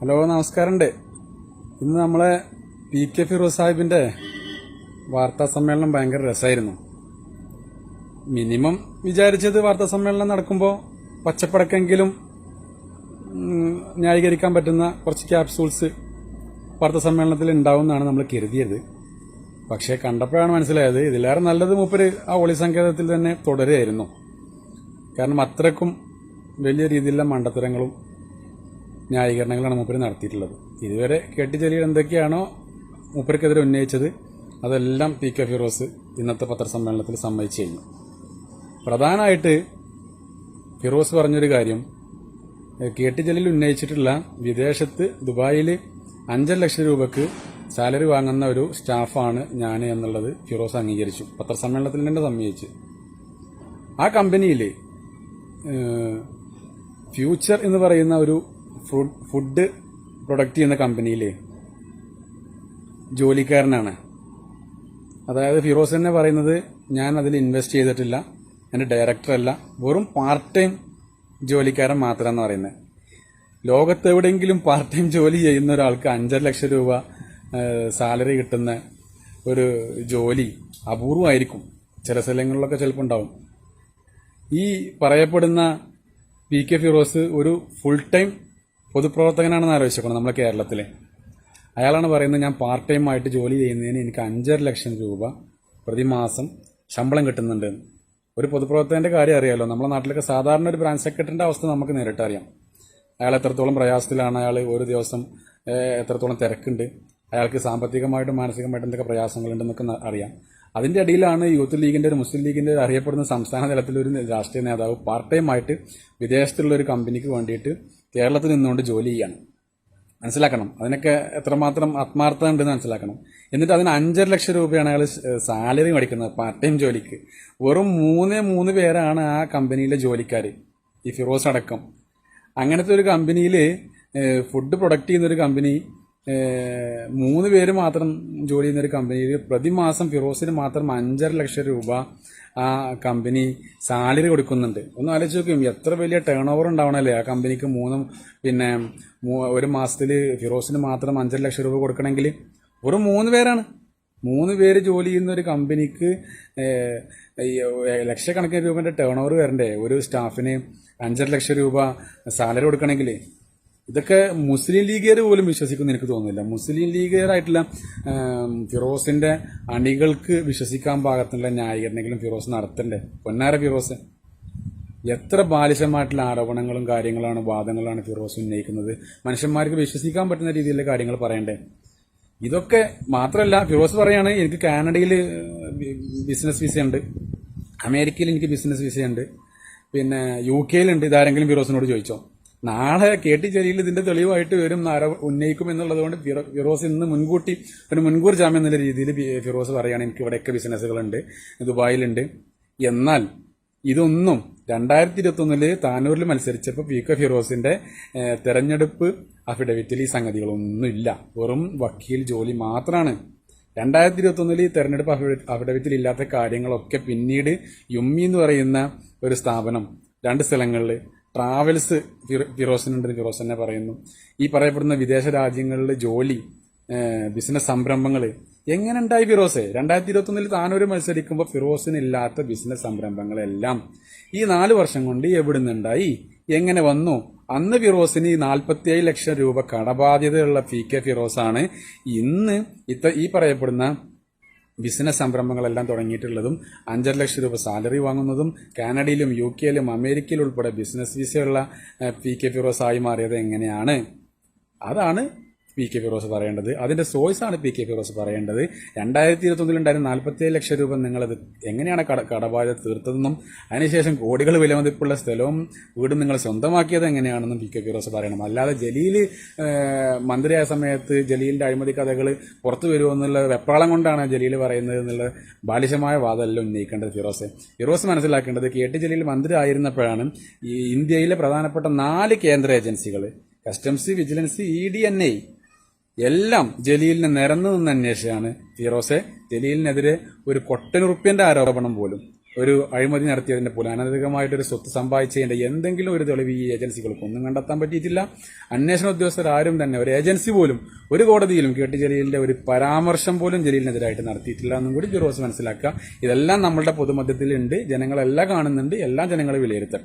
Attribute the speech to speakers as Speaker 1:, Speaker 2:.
Speaker 1: Hello നമസ്കാരമുണ്ട്. ഇന്ന് നമ്മളെ പി കെ ഫിറോസ് സാഹിബിന്റെ വാർത്താ സമ്മേളനം ഭയങ്കര രസമായിരുന്നു. മിനിമം വിചാരിച്ചത് വാർത്താ സമ്മേളനം നടക്കുമ്പോൾ പച്ചപ്പടക്കെങ്കിലും ന്യായീകരിക്കാൻ പറ്റുന്ന കുറച്ച് ക്യാപ്സൂൾസ് വാർത്താ സമ്മേളനത്തിൽ ഉണ്ടാവും എന്നാണ് നമ്മൾ കരുതിയത്. പക്ഷേ കണ്ടപ്പോഴാണ് മനസ്സിലായത് ഇതിലേറെ നല്ലത് മൂപ്പര് ആ ഒളി സങ്കേതത്തിൽ തന്നെ തുടരുകയായിരുന്നു. കാരണം അത്രക്കും വലിയ രീതിയിലുള്ള മണ്ടത്തരങ്ങളും ന്യായീകരണങ്ങളാണ് മൂപ്പര് നടത്തിയിട്ടുള്ളത്. ഇതുവരെ കെട്ടി ജലീൽ എന്തൊക്കെയാണോ മൂപ്പർക്കെതിരെ ഉന്നയിച്ചത് അതെല്ലാം പി കെ ഫിറോസ് ഇന്നത്തെ പത്രസമ്മേളനത്തിൽ സമ്മതിച്ചു കഴിഞ്ഞു. പ്രധാനമായിട്ട് ഫിറോസ് പറഞ്ഞൊരു കാര്യം ഏഹ് കെ ടി ജലീൽ ഉന്നയിച്ചിട്ടുള്ള വിദേശത്ത് ദുബായിൽ അഞ്ചര ലക്ഷം രൂപക്ക് സാലറി വാങ്ങുന്ന ഒരു സ്റ്റാഫാണ് ഞാൻ എന്നുള്ളത് ഫിറോസ് അംഗീകരിച്ചു. പത്രസമ്മേളനത്തിൽ തന്നെ സമ്മതിച്ചു. ആ കമ്പനിയിൽ ഫ്യൂച്ചർ എന്ന് പറയുന്ന ഒരു ഫുഡ് പ്രൊഡക്റ്റ് ചെയ്യുന്ന കമ്പനിയിൽ ജോലിക്കാരനാണ്. അതായത് ഫിറോസ് തന്നെ പറയുന്നത് ഞാൻ അതിൽ ഇൻവെസ്റ്റ് ചെയ്തിട്ടില്ല. എന്റെ ഡയറക്ടറല്ല വെറും പാർട്ട് ടൈം ജോലിക്കാരൻ മാത്രമെന്ന് പറയുന്നത് ലോകത്തെവിടെയെങ്കിലും പാർട്ട് ടൈം ജോലി ചെയ്യുന്ന ഒരാൾക്ക് അഞ്ചര ലക്ഷം രൂപ സാലറി കിട്ടുന്ന ഒരു ജോലി അപൂർവമായിരിക്കും ചില സ്ഥലങ്ങളിലൊക്കെ ചിലപ്പോൾ ഉണ്ടാവും. ഈ പറയപ്പെടുന്ന പി കെ ഫിറോസ് ഒരു ഫുൾ ടൈം പൊതുപ്രവർത്തകനാണെന്ന് ആലോചിച്ചേക്കണം നമ്മുടെ കേരളത്തിലെ. അയാളാണ് പറയുന്നത് ഞാൻ പാർട്ട് ടൈം ആയിട്ട് ജോലി ചെയ്യുന്നതിന് എനിക്ക് അഞ്ചര ലക്ഷം രൂപ പ്രതിമാസം ശമ്പളം കിട്ടുന്നുണ്ട്. ഒരു പൊതുപ്രവർത്തകന്റെ കാര്യം അറിയാമല്ലോ നമ്മുടെ നാട്ടിലൊക്കെ സാധാരണ ഒരു ബ്രാഞ്ച് സെക്രട്ടറിന്റെ അവസ്ഥ നമുക്ക് നേരിട്ടറിയാം അയാൾ എത്രത്തോളം പ്രയാസത്തിലാണ് അയാൾ ഒരു ദിവസം എത്രത്തോളം തിരക്കുണ്ട് അയാൾക്ക് സാമ്പത്തികമായിട്ടും മാനസികമായിട്ടും എന്തൊക്കെ പ്രയാസങ്ങളുണ്ടെന്നൊക്കെ അറിയാം. അതിന്റെ അടിയിലാണ് യൂത്ത് ലീഗിന്റെ ഒരു മുസ്ലിം ലീഗിന്റെ ഒരു അറിയപ്പെടുന്ന സംസ്ഥാന തലത്തിലൊരു രാഷ്ട്രീയ നേതാവ് പാർട്ട് ടൈം ആയിട്ട് വിദേശത്തുള്ള ഒരു കമ്പനിക്ക് വേണ്ടിയിട്ട് കേരളത്തിൽ നിന്നുകൊണ്ട് ജോലി ചെയ്യാണ്. മനസ്സിലാക്കണം. അതിനൊക്കെ എത്രമാത്രം ആത്മാർത്ഥത ഉണ്ടെന്ന് മനസ്സിലാക്കണം. എന്നിട്ട് അതിന് അഞ്ചര ലക്ഷം രൂപയാണ് അയാൾ സാലറി മേടിക്കുന്നത് പാർട്ട് ടൈം ജോലിക്ക്. വെറും മൂന്ന് മൂന്ന് പേരാണ് ആ കമ്പനിയിലെ ജോലിക്കാർ ഈ ഫിറോസ് അടക്കം. അങ്ങനത്തെ ഒരു കമ്പനിയിൽ ഫുഡ് പ്രൊഡക്റ്റ് ചെയ്യുന്നൊരു കമ്പനി മൂന്ന് പേര് മാത്രം ജോലി ചെയ്യുന്ന ഒരു കമ്പനിയിൽ പ്രതിമാസം ഫിറോസിന് മാത്രം അഞ്ചര ലക്ഷം രൂപ ആ കമ്പനി സാലറി കൊടുക്കുന്നുണ്ട്. ഒന്ന് ആലോചിച്ച് നോക്കും എത്ര വലിയ ടേൺ ഓവർ ഉണ്ടാവണല്ലേ? ആ കമ്പനിക്ക് മൂന്നും പിന്നെ ഒരു മാസത്തിൽ ഫിറോസിന് മാത്രം അഞ്ചര ലക്ഷം രൂപ കൊടുക്കണമെങ്കിൽ ഒരു മൂന്ന് പേരാണ്. മൂന്ന് പേര് ജോലി ചെയ്യുന്ന ഒരു കമ്പനിക്ക് ലക്ഷക്കണക്കിന് രൂപന്റെ ടേൺ ഓവർ വരണ്ടേ? ഒരു സ്റ്റാഫിന് അഞ്ചര ലക്ഷം രൂപ സാലറി കൊടുക്കണമെങ്കിൽ ഇതൊക്കെ മുസ്ലിം ലീഗുകാർ പോലും വിശ്വസിക്കുന്ന എനിക്ക് തോന്നുന്നില്ല. മുസ്ലിം ലീഗുകാരായിട്ടുള്ള ഫിറോസിന്റെ അണികൾക്ക് വിശ്വസിക്കാൻ പാകത്തിനുള്ള ന്യായീകരണമെങ്കിലും ഫിറോസ് നടത്തണ്ടേ? പൊന്നാര ഫിറോസ്. എത്ര ബാലിശമായിട്ടുള്ള ആരോപണങ്ങളും കാര്യങ്ങളാണ് വാദങ്ങളാണ് ഫിറോസ് ഉന്നയിക്കുന്നത്. മനുഷ്യന്മാർക്ക് വിശ്വസിക്കാൻ പറ്റുന്ന രീതിയിലുള്ള കാര്യങ്ങൾ പറയണ്ടേ? ഇതൊക്കെ മാത്രമല്ല ഫിറോസ് പറയാണ് എനിക്ക് കാനഡയിൽ ബിസിനസ് വിസയുണ്ട്. അമേരിക്കയിൽ എനിക്ക് ബിസിനസ് വിസയുണ്ട്. പിന്നെ യു കെയിലുണ്ട്. ഇതാരെങ്കിലും ഫിറോസിനോട് ചോദിച്ചോ? നാളെ കെ ടി ജലീൽ ഇതിന്റെ തെളിവായിട്ട് വരും ഉന്നയിക്കും എന്നുള്ളതുകൊണ്ട് ഫിറോസ് ഇന്ന് മുൻകൂട്ടി ഒരു മുൻകൂർ ജാമ്യം എന്നുള്ള രീതിയിൽ ഫിറോസ് പറയുകയാണ് എനിക്ക് ഇവിടെയൊക്കെ ബിസിനസ്സുകളുണ്ട് ദുബായിലുണ്ട്. എന്നാൽ ഇതൊന്നും രണ്ടായിരത്തി ഇരുപത്തി ഒന്നിൽ താനൂരിൽ മത്സരിച്ചപ്പോൾ പി കെ ഫിറോസിന്റെ തെരഞ്ഞെടുപ്പ് അഫിഡവിറ്റിൽ ഈ സംഗതികളൊന്നും ഇല്ല. വെറും വക്കീൽ ജോലി മാത്രമാണ് രണ്ടായിരത്തി ഇരുപത്തി ഒന്നിൽ ഈ തെരഞ്ഞെടുപ്പ് അഫിഡ- അഫിഡവിറ്റിൽ ഇല്ലാത്ത കാര്യങ്ങളൊക്കെ പിന്നീട് യുമ്മി എന്ന് പറയുന്ന ഒരു സ്ഥാപനം രണ്ട് സ്ഥലങ്ങളിൽ ട്രാവൽസ് ഫിറോസിനുണ്ട് ഫിറോസ് തന്നെ പറയുന്നു. ഈ പറയപ്പെടുന്ന വിദേശ രാജ്യങ്ങളിലെ ജോലി ബിസിനസ് സംരംഭങ്ങൾ എങ്ങനെ ഉണ്ടായി ഫിറോസെ? രണ്ടായിരത്തി ഇരുപത്തി ഒന്നിൽ താനൊരു മത്സരിക്കുമ്പോൾ ഫിറോസിന് ഇല്ലാത്ത ബിസിനസ് സംരംഭങ്ങളെല്ലാം ഈ നാല് വർഷം കൊണ്ട് എവിടുന്നുണ്ടായി? എങ്ങനെ വന്നു? അന്ന് ഫിറോസിന് ഈ നാൽപ്പത്തിയേഴ് ലക്ഷം രൂപ കടബാധ്യതയുള്ള പി കെ ഫിറോസാണ്. ഇന്ന് ഇത്ത ഈ പറയപ്പെടുന്ന ബിസിനസ് സംരംഭങ്ങളെല്ലാം തുടങ്ങിയിട്ടുള്ളതും അഞ്ചര ലക്ഷം രൂപ സാലറി വാങ്ങുന്നതും കാനഡയിലും യു കെയിലും അമേരിക്കയിലും ഉൾപ്പെടെ ബിസിനസ് വിസയുള്ള പി കെ ഫിറോസ് ആയി മാറിയത് എങ്ങനെയാണ്? അതാണ് പി കെ ഫിറോസ് പറയേണ്ടത്. അതിന്റെ സോഴ്സ് ആണ് പി കെ ഫിറോസ് പറയേണ്ടത്. രണ്ടായിരത്തി ഇരുപത്തി ഒന്നിലുണ്ടായിരുന്ന നാൽപ്പത്തിയേഴ് ലക്ഷം രൂപ നിങ്ങളത് എങ്ങനെയാണ് കട കടബാധ്യത തീർത്തതെന്നും അതിനുശേഷം കോടികൾ വിലമതിപ്പുള്ള സ്ഥലവും വീടും നിങ്ങൾ സ്വന്തമാക്കിയത് എങ്ങനെയാണെന്നും പി കെ ഫിറോസ് പറയണം. അല്ലാതെ ജലീൽ മന്ത്രിയായ സമയത്ത് ജലീലിന്റെ അഴിമതി കഥകൾ പുറത്തു വരുമോ എന്നുള്ള വെപ്രാളം കൊണ്ടാണ് ജലീൽ പറയുന്നത് എന്നുള്ള ബാലിശമായ വാദമല്ല ഉന്നയിക്കേണ്ടത് ഫിറോസ്. ഫിറോസ് മനസ്സിലാക്കേണ്ടത് കെ ടി ജലീൽ മന്ത്രി ആയിരുന്നപ്പോഴാണ് ഈ ഇന്ത്യയിലെ പ്രധാനപ്പെട്ട നാല് കേന്ദ്ര ഏജൻസികൾ customs vigilance E D N I എല്ലാം ജലീലിനെ നിരന്നു നിന്ന് അന്വേഷിച്ചാണ് ഫിറോസെ. ജലീലിനെതിരെ ഒരു കൊട്ടനുറുപ്പ്യന്റെ ആരോപണം പോലും ഒരു അഴിമതി നടത്തിയതിന്റെ പോലും അനധികമായിട്ടൊരു സ്വത്ത് സമ്പാദിച്ചതിന്റെ എന്തെങ്കിലും ഒരു തെളിവ് ഈ ഏജൻസികൾക്ക് ഒന്നും കണ്ടെത്താൻ പറ്റിയിട്ടില്ല. അന്വേഷണ ഉദ്യോഗസ്ഥർ ആരും തന്നെ ഒരു ഏജൻസി പോലും ഒരു കോടതിയിലും കെ ടി ജലീലിന്റെ ഒരു പരാമർശം പോലും ജലീലിനെതിരായിട്ട് നടത്തിയിട്ടില്ല എന്നും കൂടി ജുറോസ് മനസ്സിലാക്കുക. ഇതെല്ലാം നമ്മളുടെ പൊതുമധ്യത്തിലുണ്ട് ജനങ്ങളെല്ലാം കാണുന്നുണ്ട് എല്ലാ ജനങ്ങളും വിലയിരുത്തട്ടെ.